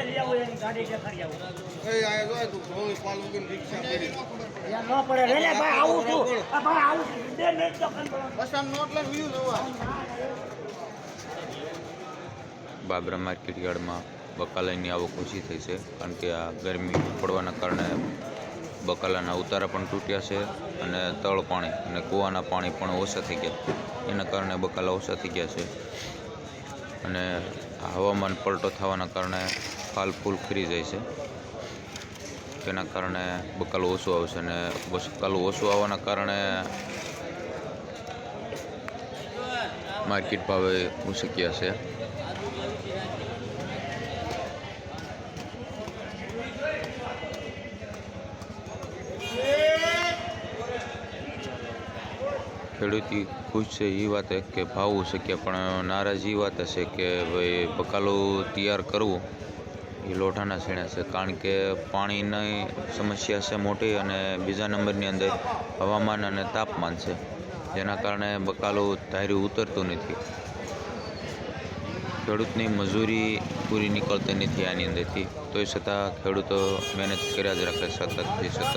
આવું એની ગાડી દેખાડી આવું. એ આયા જોય તું ધોળી પાલું કરીને રિક્ષા કરી અહીંયા ન પડે. રે લે ભાઈ આવું છું. આ ભાઈ આવું છું. બે મિનિટ તો કંટ્રોલ બસ આમ નોટ લઈને વ્યૂ જોવા. બાબરા માર્કેટ યાર્ડમાં બકાલાની આવક ઓછી થઈ છે કારણ કે આ ગરમી પડવાના કારણે બકાલાના ઉતારા પણ તૂટ્યા છે અને તળ પાણી અને કૂવાના પાણી પણ ઓછા થઈ ગયા. એના કારણે બકાલા ઓછા થઈ ગયા છે. અને હવામાન પલટો થવાના કારણે ફાલ ફૂલ ખરી જાય છે. તેના કારણે બકાલું ઓછું આવશે અને બકાલું ઓછું આવવાના કારણે માર્કેટ ભાવે ઉસક્યા છે ખેડૂતી ખુશ છે એ વાતે કે ભાવ શક્ય, પણ નારાજ એ વાત હશે કે ભાઈ બકાલું તૈયાર કરવું એ લોઢાના સીણે છે. કારણ કે પાણીની સમસ્યા છે મોટી અને બીજા નંબરની અંદર હવામાન અને તાપમાન છે. જેના કારણે બકાલું ધાર્યું ઉતરતું નથી. ખેડૂતની મજૂરી પૂરી નીકળતી નથી આની અંદરથી. તોય છતાં ખેડૂતો મહેનત કર્યા જ રાખે સતતથી સતત.